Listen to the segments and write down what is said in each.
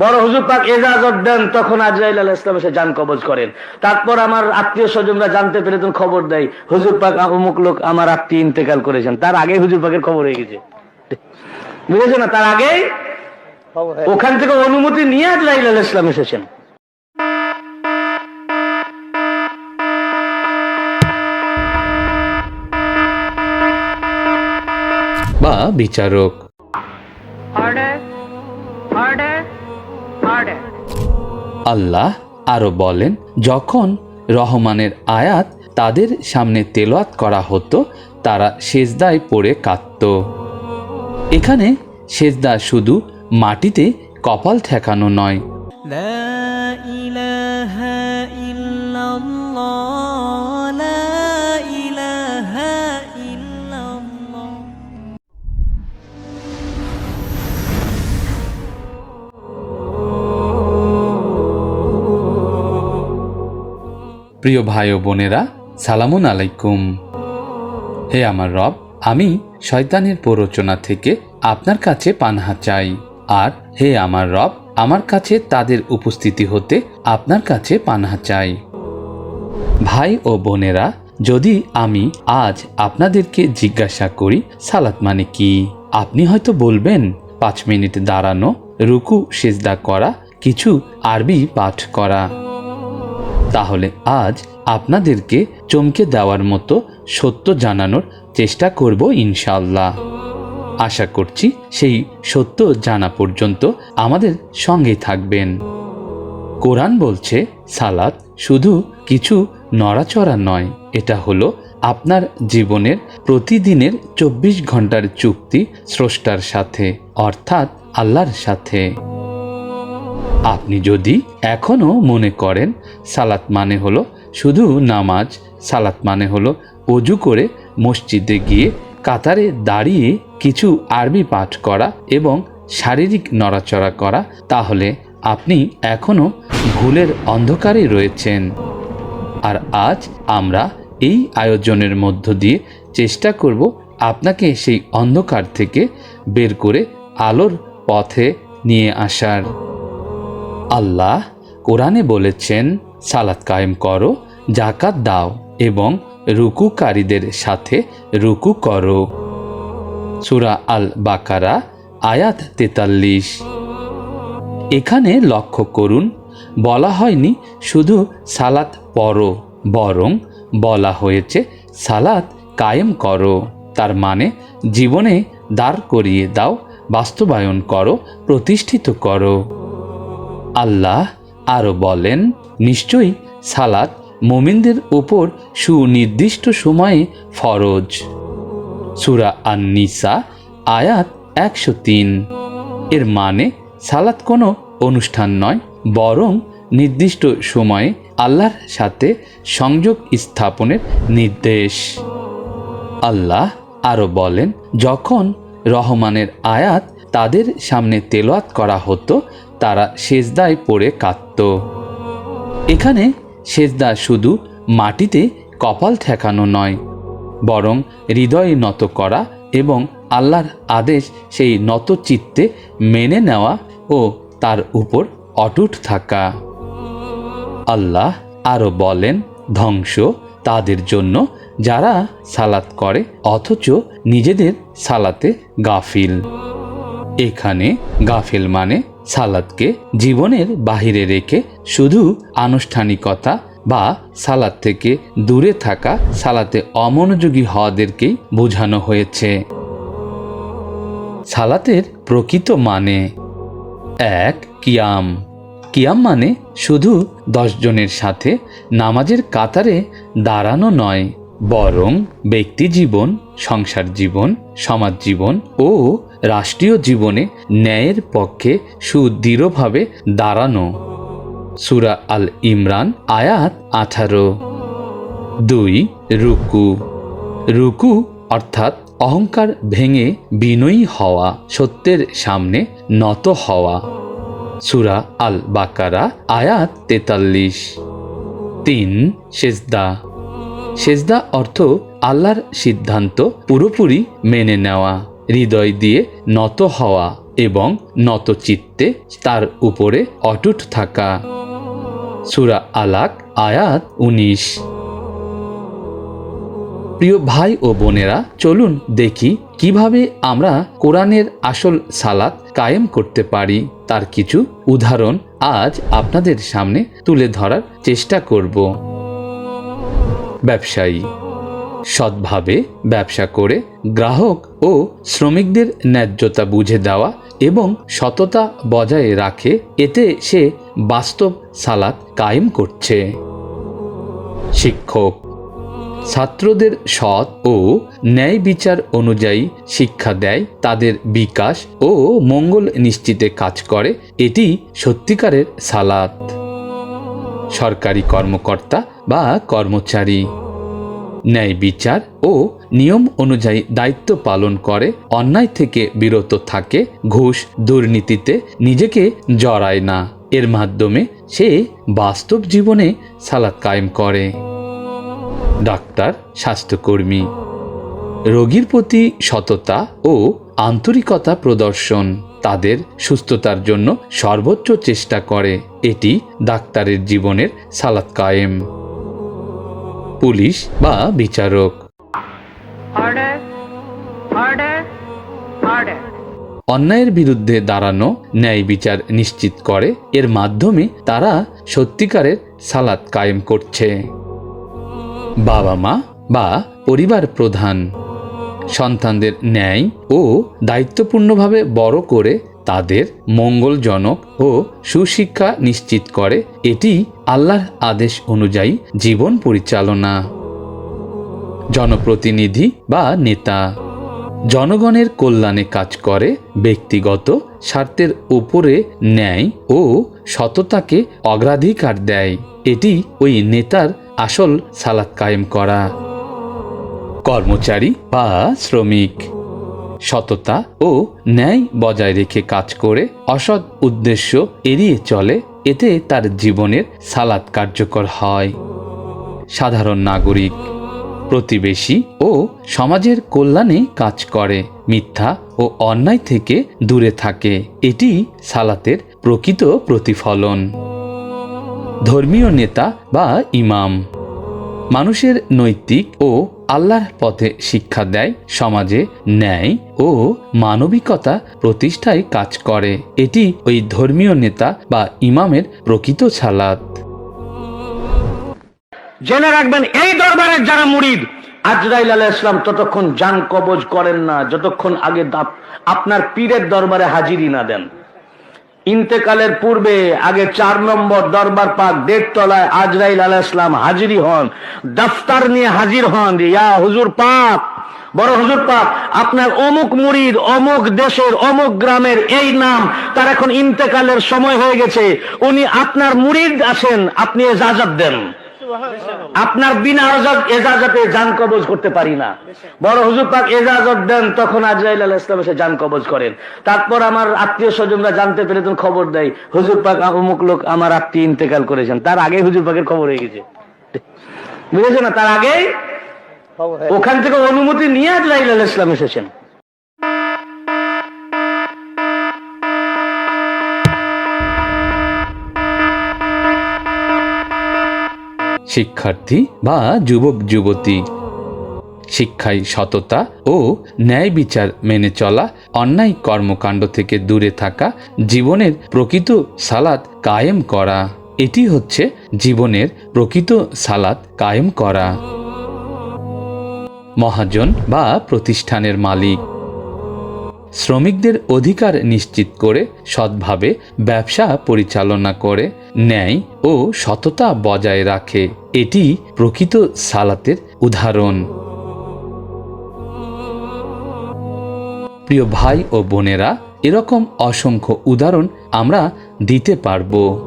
বড় হুজুর পাক এজাজত দেন তখন আজরাইল আলাহ ইসলাম এসে যান কবজ করেন। তারপর আমার আত্মীয় স্বজনরা জানতে পেরে তখন খবর দেয় হুজুর পাক অমুক লোক আমার আত্মীয় ইন্তেকাল করেছেন। তার আগে হুজুর পাকের খবর হয়ে গেছে। বুঝেছ না? তার আগেই ওখান থেকে অনুমতি নিয়ে আজরাইল আলাহ ইসলাম এসেছেন। বা বিচারক। আল্লাহ আরও বলেন, যখন রহমানের আয়াত তাদের সামনে তেলোয়াত করা হতো, তারা সেজদায় পড়ে কাঁদত। এখানে সেজদা শুধু মাটিতে কপাল ঠেকানো নয়। প্রিয় ভাই ও বোনেরা, সালামুন আলাইকুম। হে আমার রব, আমি শয়তানের প্ররোচনা থেকে আপনার কাছে পানহা চাই। আর হে আমার রব, আমার কাছে তাদের উপস্থিতি হতে আপনার কাছে পানহা চাই। ভাই ও বোনেরা, যদি আমি আজ আপনাদেরকে জিজ্ঞাসা করি, সালাত মানে কি? আপনি হয়তো বলবেন, পাঁচ মিনিট দাঁড়ানো, রুকু, সেজদা করা, কিছু আরবি পাঠ করা। তাহলে আজ আপনাদেরকে চমকে দেওয়ার মতো সত্য জানানোর চেষ্টা করব ইনশাল্লাহ আশা করছি সেই সত্য জানা পর্যন্ত আমাদের সঙ্গে থাকবেন। কোরআন বলছে, সালাত শুধু কিছু নড়াচড়া নয়, এটা হলো আপনার জীবনের প্রতিদিনের চব্বিশ ঘণ্টার চুক্তি স্রষ্টার সাথে, অর্থাৎ আল্লাহর সাথে। আপনি যদি এখনও মনে করেন সালাত মানে হলো শুধু নামাজ, সালাত মানে হলো অজু করে মসজিদে গিয়ে কাতারে দাঁড়িয়ে কিছু আরবি পাঠ করা এবং শারীরিক নড়াচড়া করা, তাহলে আপনি এখনও ভুলের অন্ধকারে রয়েছেন। আর আজ আমরা এই আয়োজনের মধ্য দিয়ে চেষ্টা করব আপনাকে সেই অন্ধকার থেকে বের করে আলোর পথে নিয়ে আসার। আল্লাহ কোরআনে বলেছেন, সালাত কায়েম করো জাকাত দাও এবং রুকুকারীদের সাথে রুকু করো। সুরা আল বাকারা আয়াত তেতাল্লিশ। এখানে লক্ষ্য করুন, বলা হয়নি শুধু সালাত পড়ো, বরং বলা হয়েছে সালাত কায়েম করো। তার মানে জীবনে দাঁড় করিয়ে দাও, বাস্তবায়ন করো, প্রতিষ্ঠিত করো। আল্লাহ আরও বলেন, নিশ্চয়ই সালাত মোমিনদের উপর সুনির্দিষ্ট সময়ে ফরজ। সুরা আন নিসা আয়াত একশো তিন। এর মানে সালাত কোনো অনুষ্ঠান নয়, বরং নির্দিষ্ট সময়ে আল্লাহর সাথে সংযোগ স্থাপনের নির্দেশ। আল্লাহ আরও বলেন, যখন রহমানের আয়াত তাদের সামনে তেলাওয়াত করা হতো তারা সেজদায় পড়ে কাঁদত। এখানে সেজদা শুধু মাটিতে কপাল ঠেকানো নয়, বরং হৃদয়ে নত করা এবং আল্লাহর আদেশ সেই নত চিত্তে মেনে নেওয়া ও তার উপর অটুট থাকা। আল্লাহ আরও বলেন, ধ্বংস তাদের জন্য যারা সালাত করে, অথচ নিজেদের সালাতে গাফিল। এখানে গাফিল মানে সালাদকে জীবনের বাহিরে রেখে শুধু আনুষ্ঠানিকতা বা সালাদ থেকে দূরে থাকা সালাতে অমনোযোগী হওয়াদেরকেই বোঝানো হয়েছে। সালাতের প্রকৃত মানে এক, কিয়াম। কিয়াম মানে শুধু দশজনের সাথে নামাজের কাতারে দাঁড়ানো নয়, বরং ব্যক্তি জীবন, সংসার জীবন, সমাজ জীবন ও রাষ্ট্রীয় জীবনে ন্যায়ের পক্ষে সুদৃঢ়ভাবে দাঁড়ানো। সুরা আল ইমরান, আয়াত আঠারো। দুই, রুকু। রুকু অর্থাৎ অহংকার ভেঙে বিনয়ী হওয়া, সত্যের সামনে নত হওয়া। সুরা আল বাকারা, আয়াত তেতাল্লিশ। তিন, সেজদা। সেজদা অর্থ আল্লাহর সিদ্ধান্ত পুরোপুরি মেনে নেওয়া। হৃদয় দিয়ে নত হওয়া এবং নত চিত্তে তার উপরে অটুট থাকা। সুরা আলাক, আয়াত উনিশ। প্রিয় ভাই ও বোনেরা, চলুন দেখি কীভাবে আমরা কোরআনের আসল সালাত কায়েম করতে পারি। তার কিছু উদাহরণ আজ আপনাদের সামনে তুলে ধরার চেষ্টা করব। ব্যবসায়ী সৎভাবে ব্যবসা করে গ্রাহক ও শ্রমিকদের ন্যায্যতা বুঝে দেওয়া এবং সততা বজায় রাখে, এতে সে বাস্তব সালাত কায়েম করছে। শিক্ষক, ছাত্রদের সৎ ও ন্যায় বিচার অনুযায়ী শিক্ষা দেয়, তাদের বিকাশ ও মঙ্গল নিশ্চিতে কাজ করে, এটি সত্যিকারের সালাত। সরকারি কর্মকর্তা বা কর্মচারী ন্যায় বিচার ও নিয়ম অনুযায়ী দায়িত্ব পালন করে, অন্যায় থেকে বিরত থাকে, ঘুষ দুর্নীতিতে নিজেকে জড়ায় না। এর মাধ্যমে সে বাস্তব জীবনে সালাত কায়েম করে। ডাক্তার, স্বাস্থ্যকর্মী। রোগীর প্রতি সততা ও আন্তরিকতা প্রদর্শন তাদের সুস্থতার জন্য সর্বোচ্চ চেষ্টা করে। এটি ডাক্তারের জীবনের সালাত কায়েম। পুলিশ বা বিচারক. অন্যায়ের বিরুদ্ধে দাঁড়ানো ন্যায় বিচার নিশ্চিত করে। এর মাধ্যমে তারা সত্যিকারের সালাত কায়েম করছে। বাবা মা বা পরিবার প্রধান। সন্তানদের ন্যায় ও দায়িত্বপূর্ণভাবে বড় করে তাদের মঙ্গলজনক ও সুশিক্ষা নিশ্চিত করে। এটি আল্লাহর আদেশ অনুযায়ী জীবন পরিচালনা। জনপ্রতিনিধি বা নেতা। জনগণের কল্যাণে কাজ করে ব্যক্তিগত স্বার্থের উপরে ন্যায় ও সততাকে অগ্রাধিকার দেয়। এটি ওই নেতার আসল সালাত কায়েম করা। কর্মচারী বা শ্রমিক। সততা ও ন্যায় বজায় রেখে কাজ করে অসৎ উদ্দেশ্য এড়িয়ে চলে, এতে তার জীবনের সালাদ কার্যকর হয়। সাধারণ নাগরিক, প্রতিবেশী ও সমাজের কল্যাণে কাজ করে, মিথ্যা ও অন্যায় থেকে দূরে থাকে, এটি সালাতের প্রকৃত প্রতিফলন। ধর্মীয় নেতা বা ইমাম, মানুষের নৈতিক ও আল্লাহর পথে শিক্ষা দেয়, সমাজে ন্যায় ও মানবিকতা প্রতিষ্ঠায় কাজ করে। এটি ওই ধর্মীয় নেতা বা ইমামের প্রকৃত সালাত। জেনে রাখবেন, এই দরবারের যারা মুরিদ, আজরাইল আলাহ ইসলাম ততক্ষণ যান কবজ করেন না, যতক্ষণ আগে আপনার পীরের দরবারে হাজিরি না দেন। ইন্তেকালের পূর্বে আগে চার নম্বর দরবার পাক দেড়তলায় আজরাইল আলাহ ইসলাম হাজির হন, দফতার নিয়ে হাজির হন, ইয়া হুজুর পাক, বড় হুজুর পাক, আপনার অমুক মুরিদ, অমুক দেশের, অমুক গ্রামের এই নাম, তার এখন ইন্তেকালের সময় হয়ে গেছে, উনি আপনার মুরিদ আছেন আপনি এজাজত দেন। আপনার বিনা এজাজতে যান কবজ করতে পারি না। বড় হুজুর পাক এজাজত দেন তখন আজরাইল আলাহ ইসলাম এসে যান কবজ করেন। তারপর আমার আত্মীয় স্বজনরা জানতে পেরে তখন খবর দেয় হুজুর পাক অমুক লোক আমার আত্মীয় ইন্তেকাল করেছেন। তার আগে হুজুর পাকের খবর হয়ে গেছে। বুঝেছে না? তার আগেই ওখান থেকে অনুমতি নিয়ে আজরাইল আলাহ ইসলাম এসেছেন। শিক্ষার্থী বা যুবক, যুবতী। শিক্ষায় সততা ও ন্যায় বিচার মেনে চলা অন্যায় কর্মকাণ্ড থেকে দূরে থাকা জীবনের প্রকৃত সালাত কায়েম করা। এটি হচ্ছে জীবনের প্রকৃত সালাত কায়েম করা। মহাজন বা প্রতিষ্ঠানের মালিক। শ্রমিকদের অধিকার নিশ্চিত করে সৎভাবে ব্যবসা পরিচালনা করে, ন্যায় ও সততা বজায় রাখে। এটি প্রকৃত সালাতের উদাহরণ। প্রিয় ভাই ও বোনেরা, এরকম অসংখ্য উদাহরণ আমরা দিতে পারব।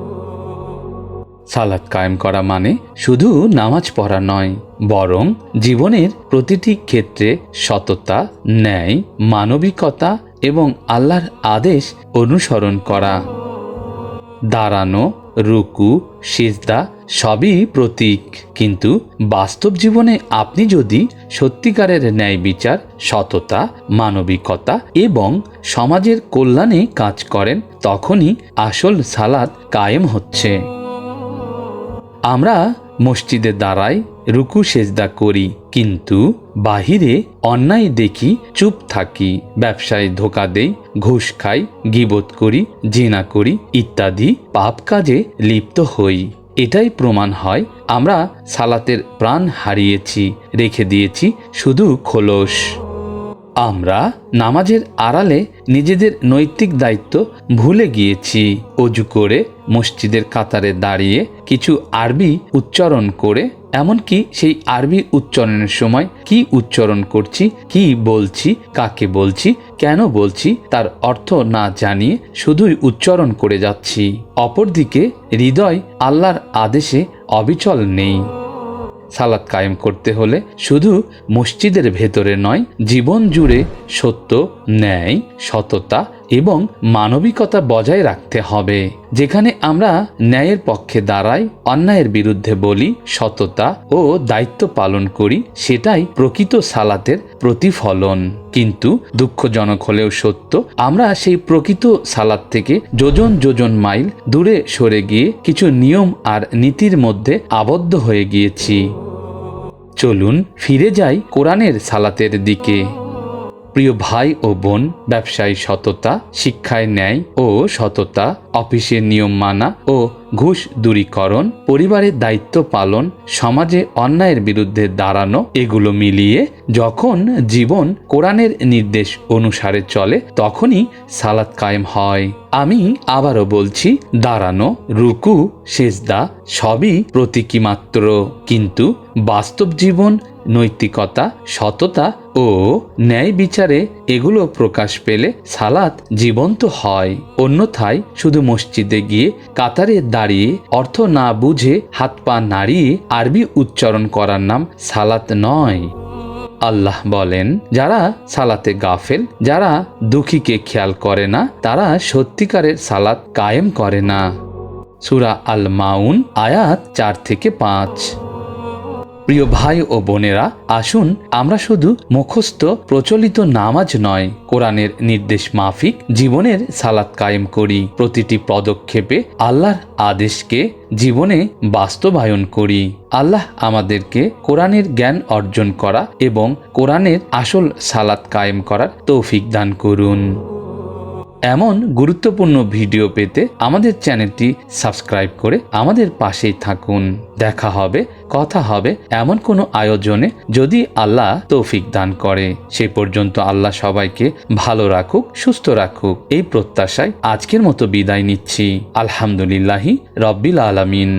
সালাত কায়েম করা মানে শুধু নামাজ পড়া নয়, বরং জীবনের প্রতিটি ক্ষেত্রে সততা, ন্যায়, মানবিকতা এবং আল্লাহর আদেশ অনুসরণ করা। দাঁড়ানো, রুকু সিজদা সবই প্রতীক। কিন্তু বাস্তব জীবনে আপনি যদি সত্যিকারের ন্যায় বিচার, সততা, মানবিকতা এবং সমাজের কল্যাণে কাজ করেন, তখনই আসল সালাদ কায়েম হচ্ছে। আমরা মসজিদে দাঁড়াই রুকু সেজদা করি, কিন্তু বাহিরে অন্যায় দেখি, চুপ থাকি, ব্যবসায় ধোকা দেই, ঘুষ খাই, গিবত করি, জিনা করি ইত্যাদি পাপ কাজে লিপ্ত হই। এটাই প্রমাণ হয়, আমরা সালাতের প্রাণ হারিয়েছি, রেখে দিয়েছি, শুধু খোলস। আমরা নামাজের আড়ালে নিজেদের নৈতিক দায়িত্ব ভুলে গিয়েছি, অজু করে মসজিদের কাতারে দাঁড়িয়ে কিছু আরবি উচ্চারণ করে এমনকি সেই আরবি উচ্চারণের সময় কি উচ্চারণ করছি, কি বলছি, কাকে বলছি, কেন বলছি তার অর্থ না জানিয়ে শুধুই উচ্চারণ করে যাচ্ছি। অপরদিকে হৃদয় আল্লাহর আদেশে অবিচল নেই। সালাত কায়েম করতে হলে শুধু মসজিদের ভেতরে নয়, জীবন জুড়ে সত্য, ন্যায়, সততা এবং মানবিকতা বজায় রাখতে হবে, যেখানে আমরা ন্যায়ের পক্ষে দাঁড়াই, অন্যায়ের বিরুদ্ধে বলি, সততা ও দায়িত্ব পালন করি, সেটাই প্রকৃত সালাতের প্রতিফলন। কিন্তু দুঃখজনক হলেও সত্য, আমরা সেই প্রকৃত সালাত থেকে যোজন যোজন মাইল দূরে সরে গিয়ে কিছু নিয়ম আর নীতির মধ্যে আবদ্ধ হয়ে গিয়েছি। চলুন ফিরে যাই কোরআনের সালাতের দিকে। প্রিয় ভাই ও বোন, ব্যবসায়ী সততা, শিক্ষায় ন্যায় ও সততা অফিসের নিয়ম মানা ও ঘুষ দূরীকরণ, পরিবারের দায়িত্ব পালন, সমাজে অন্যায়ের বিরুদ্ধে দাঁড়ানো, এগুলো মিলিয়ে যখন জীবন কোরআনের নির্দেশ অনুসারে চলে, তখনই সালাত কায়েম হয়। আমি আবারও বলছি, দাঁড়ানো, রুকু, সেজদা সবই প্রতীকী মাত্র কিন্তু বাস্তব জীবন নৈতিকতা, সততা ও ন্যায় বিচারে এগুলো প্রকাশ পেলে সালাত জীবন্ত হয়। অন্যথায় শুধু মসজিদে গিয়ে কাতারে দাঁড়িয়ে অর্থ না বুঝে হাত পা নাড়িয়ে আরবি উচ্চারণ করার নাম সালাত নয়। আল্লাহ বলেন, যারা সালাতে গাফেল, যারা দুঃখীকে খেয়াল করে না, তারা সত্যিকারের সালাত কায়েম করে না। সুরা আল মাউন আয়াত চার থেকে পাঁচ। প্রিয় ভাই ও বোনেরা, আসুন আমরা শুধু মুখস্থ প্রচলিত নামাজ নয়, কোরআনের নির্দেশ মাফিক জীবনের সালাত কায়েম করি। প্রতিটি পদক্ষেপে আল্লাহর আদেশকে জীবনে বাস্তবায়ন করি। আল্লাহ আমাদেরকে কোরআনের জ্ঞান অর্জন করা এবং কোরআনের আসল সালাত কায়েম করার তৌফিক দান করুন। এমন গুরুত্বপূর্ণ ভিডিও পেতে আমাদের চ্যানেলটি সাবস্ক্রাইব করে আমাদের পাশেই থাকুন। দেখা হবে, কথা হবে এমন কোনো আয়োজনে যদি আল্লাহ তৌফিক দান করে। সে পর্যন্ত আল্লাহ সবাইকে ভালো রাখুক, সুস্থ রাখুক। এই প্রত্যাশায় আজকের মতো বিদায় নিচ্ছি। আলহামদুলিল্লাহি রব্বিল আলামিন।